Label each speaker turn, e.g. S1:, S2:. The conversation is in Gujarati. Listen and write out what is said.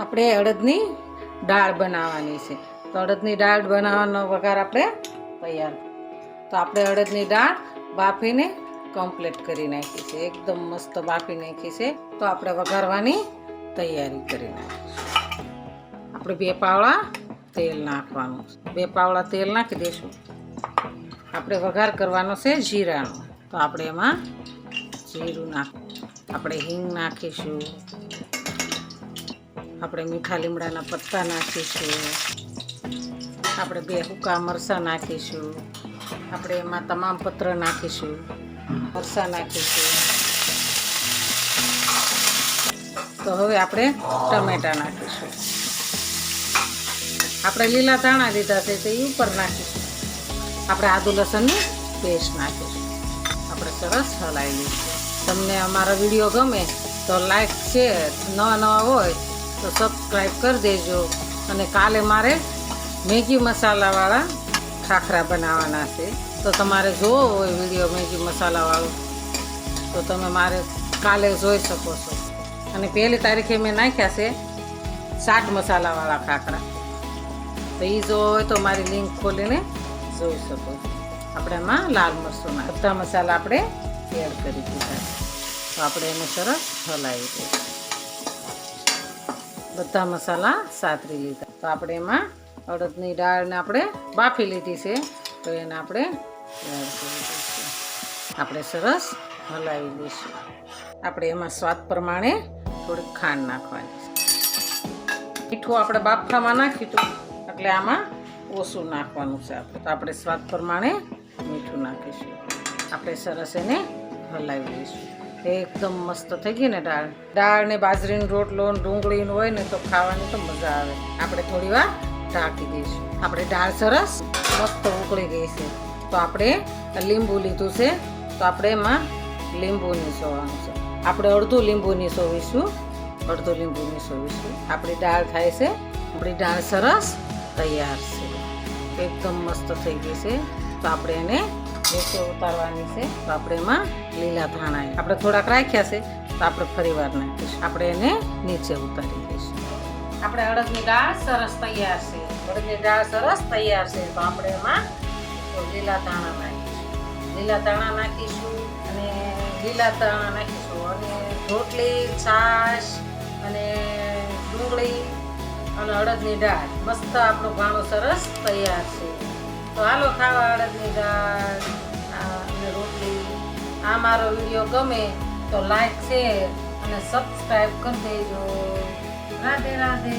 S1: આપણે અડદની દાળ બનાવવાની છે. તો અડદની દાળ બનાવવાનો વઘાર આપણે તૈયાર. તો આપણે અડદની દાળ બાફીને કમ્પ્લીટ કરી નાખી છે. એકદમ મસ્ત બાફી નાખી છે. તો આપણે વઘારવાની તૈયારી કરી નાખીશું. આપણે બે પાવડા તેલ નાખવાનું બે પાવડા તેલ નાખી દઈશું. આપણે વઘાર કરવાનો છે જીરાનો. તો આપણે એમાં જીરું નાખ, આપણે હિંગ નાખીશું. આપણે મીઠા લીમડાના પત્તા નાખીશું. આપણે બે હુકા મરચાં નાખીશું. આપણે એમાં તમામ પત્ર નાખીશું. મરચાં નાખીશું. તો હવે આપણે ટમેટા નાખીશું. આપણે લીલા ધાણા લીધા છે તે ઉપર નાખીશું. આપણે આદુ લસણની પેસ્ટ નાખીશું. આપણે સરસ હલાવી લઈશું. તમને અમારો વીડિયો ગમે તો લાઈક, શેર, નવા નવા હોય તો સબસ્ક્રાઈબ કરી દેજો. અને કાલે મારે મેગી મસાલાવાળા ખાખરા બનાવવાના છે. તો તમારે જોવો હોય વીડિયો મેગી મસાલાવાળો. તો તમે મારે કાલે જોઈ શકો છો. અને પહેલી તારીખે મેં નાખ્યા છે ચાટ મસાલાવાળા ખાખરા તો એ જોવો હોય તો મારી લિંક ખોલીને જોઈ શકો છો. આપણે એમાં લાલ મરચું બધા મસાલા આપણે એડ કરી દીધા તો આપણે એને સરસ હલાવી દઈશું. બધા મસાલા સાતરી લીધા. તો આપણે એમાં અડદની દાળને આપણે બાફી લીધી છે. તો એને આપણે આપણે સરસ હલાવી દઈશું આપણે એમાં સ્વાદ પ્રમાણે થોડીક ખાંડ નાખવાની મીઠું આપણે બાફામાં નાખ્યું હતું એટલે આમાં ઓછું નાખવાનું છે આપણે. તો આપણે સ્વાદ પ્રમાણે મીઠું નાખીશું. આપણે સરસ એને હલાવી દઈશું એકદમ મસ્ત થઈ ગઈ ને દાળ. દાળ ને બાજરીનો રોટલો ડુંગળીનો હોય ને તો ખાવાની તો મજા આવે. આપણે થોડી વાર ઢાંકી દઈશું. આપણે દાળ સરસ મસ્ત ઉકળી ગઈ છે. તો આપણે લીંબુ લીધું છે. તો આપણે એમાં લીંબુ નીસોવાનું છે. આપણે અડધું લીંબુ નીસોવીશું અડધું લીંબુ નીસોવીશું આપણી દાળ થાય છે. આપણી દાળ સરસ તૈયાર છે. એકદમ મસ્ત થઈ ગઈ છે. તો આપણે એને નીચે ઉતારવાની છે. તો આપણે એમાં લીલા ધાણા આપણે થોડાક રાખ્યા છે, તો આપણે ફરી વાર નાખીશું. આપણે એને નીચે ઉતારી દઈશું. આપણે અડદની દાળ સરસ તૈયાર છે. અડદની દાળ સરસ તૈયાર છે. તો આપણે એમાં લીલા ધાણા નાખીશું. લીલા ધાણા નાખીશું અને લીલા ધાણા નાખીશું. અને રોટલી, છાશ અને ડુંગળી અને અડદની દાળ. મસ્ત આપણો ભાણો સરસ તૈયાર છે. તો હાલો ખાવા અડદની દાળ અને રોટલી. આ મારો વીડિયો ગમે તો લાઈક શેર અને સબસ્ક્રાઈબ કરી દેજો. રાધે રાધે.